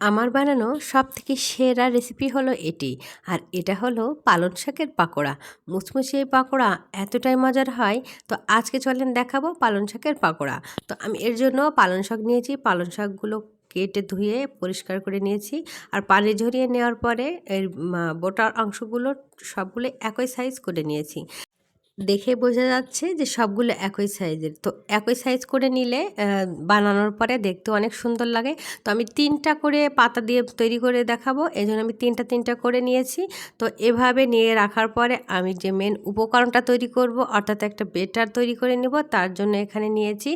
আমার বানানো সব থেকে সেরা রেসিপি হলো এটি। আর এটা হলো পালং শাকের পাকোড়া। মুচমুচে পাকোড়া এতটাই মজার হয়, তো আজকে চলেন দেখাবো পালং শাকের পাকোড়া। তো আমি এর জন্য পালং শাক নিয়েছি, পালং শাকগুলো কেটে ধুয়ে পরিষ্কার করে নিয়েছি। আর পানি ঝরিয়ে নেওয়ার পরে এর বোটার অংশগুলো সবগুলো একই সাইজ করে নিয়েছি। দেখে বোঝা যাচ্ছে যে সবগুলো একই সাইজের। তো একই সাইজ করে নিলে বানানোর পরে দেখতে অনেক সুন্দর লাগে। তো আমি তিনটা করে পাতা দিয়ে তৈরি করে দেখাবো। এই জন্য আমি তিনটা তিনটা করে নিয়েছি। তো এভাবে নিয়ে রাখার পরে আমি যে মেন উপকরণটা তৈরি করব, অর্থাৎ একটা বেটার তৈরি করে নেব, তার জন্য এখানে নিয়েছি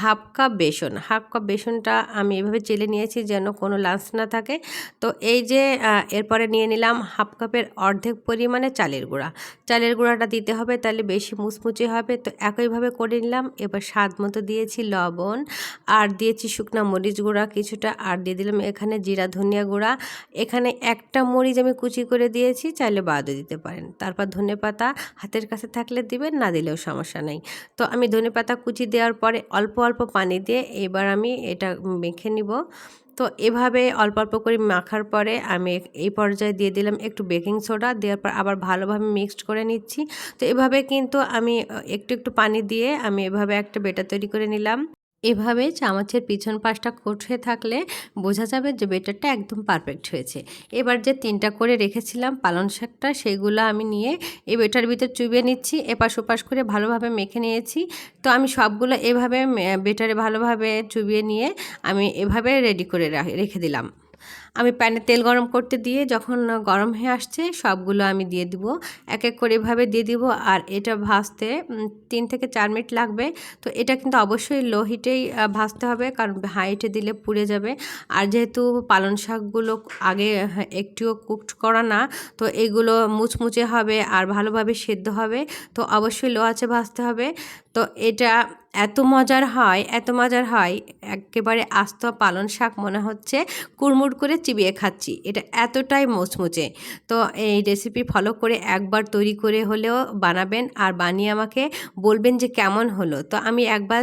হাফ কাপ বেসন। হাফ কাপ বেসনটা আমি এভাবে চেলে নিয়েছি যেন কোনো লাঞ্চ না থাকে। তো এই যে এরপরে নিয়ে নিলাম হাফ কাপের অর্ধেক পরিমাণে চালের গুঁড়া। চালের গুঁড়াটা দিতে হবে, তাহলে বেশি মুচমুচে হবে। তো একইভাবে করে নিলাম। এবার স্বাদ মতো দিয়েছি লবণ। আর দিয়েছি শুকনো মরিচ গুঁড়া, কিছুটা আর দিয়ে দিলাম এখানে জিরা, ধনিয়া গুঁড়া। এখানে একটা মরিচ আমি কুচি করে দিয়েছি, চাইলে বাদও দিতে পারেন। তারপর ধনে পাতা হাতের কাছে থাকলে দিবেন, না দিলেও সমস্যা নেই। তো আমি ধনে পাতা কুচি দেওয়ার পরে অল্প অল্প পানি দিয়ে এবার আমি এটা মেখে নিব। তো এভাবে অল্প অল্প করে মাখার পরে আমি এই পর্যায়ে দিয়ে দিলাম একটু বেকিং সোডা। দেওয়ার পর আবার ভালোভাবে মিক্সড করে নিচ্ছি। তো এভাবে কিন্তু আমি একটু একটু পানি দিয়ে আমি এভাবে একটা বেটা তৈরি করে নিলাম। এভাবে চামচের পিছন পাশটা কোট হয়ে থাকলে বোঝা যাবে যে বেটারটা একদম পারফেক্ট হয়েছে। এবার যে তিনটা করে রেখেছিলাম পালন শাকটা, সেগুলো আমি নিয়ে এই বেটার ভিতর চুবিয়ে নিচ্ছি, এপাশ ওপাশ করে ভালোভাবে মেখে নিয়েছি। তো আমি সবগুলো এভাবে বেটারে ভালোভাবে চুবিয়ে নিয়ে আমি এভাবে রেডি করে রেখে দিলাম। আমি প্যানে তেল গরম করতে দিয়ে যখন গরম হয়ে আসছে সবগুলো আমি দিয়ে দিব। এক এক করে এভাবে দিয়ে দিব আর এটা ভাজতে তিন থেকে চার মিনিট লাগবে। তো এটা কিন্তু অবশ্যই লো হিটেই ভাজতে হবে কারণ হাইটে দিলে পুড়ে যাবে। আর যেহেতু পালং শাকগুলো আগে একটুও কুকড করা না, তো এগুলো মুচমুচে হবে আর ভালোভাবে সেদ্ধ হবে। তো অবশ্যই লো আছে ভাজতে হবে। তো এটা এত মজার হয়, এত মজার হয়, একেবারে আস্ত পালন শাক মনে হচ্ছে কুড়মুড় করে চিবিয়ে খাচ্ছি। এটা এতটাই মোচমুচে। তো এই রেসিপি ফলো করে একবার তৈরি করে হলেও বানাবেন আর বানিয়ে আমাকে বলবেন যে কেমন হলো। তো আমি একবার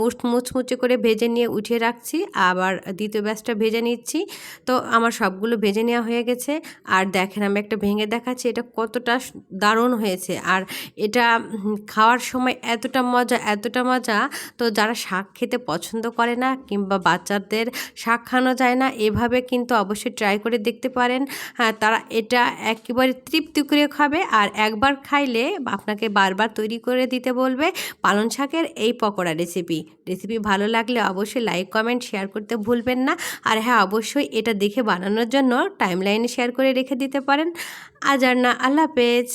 মুচমুচে করে ভেজে নিয়ে উঠিয়ে রাখছি, আবার দ্বিতীয় ব্যাচটা ভেজে নিচ্ছি। তো আমার সবগুলো ভেজে নেওয়া হয়ে গেছে। আর দেখেন আমি একটা ভেঙে দেখাচ্ছি, এটা কতটা দারুণ হয়েছে। আর এটা খাওয়ার সময় এতটা মজা এতটা মজা? তো যারা শাক খেতে পছন্দ করে না কিংবা বাচ্চাদের শাক খাওয়ানো যায় না, এভাবে কিন্তু অবশ্যই ট্রাই করে দেখতে পারেন। হ্যাঁ তারা এটা একেবারে তৃপ্তি করে খাবে আর একবার খাইলে আপনাকে বারবার তৈরি করে দিতে বলবে পালং শাকের এই পকোড়া রেসিপি রেসিপি ভালো লাগলে অবশ্যই লাইক কমেন্ট শেয়ার করতে ভুলবেন না। আর হ্যাঁ অবশ্যই এটা দেখে বানানোর জন্য টাইম লাইনে শেয়ার করে রেখে দিতে পারেন। আজ আর না, আল্লাহ হাফেজ।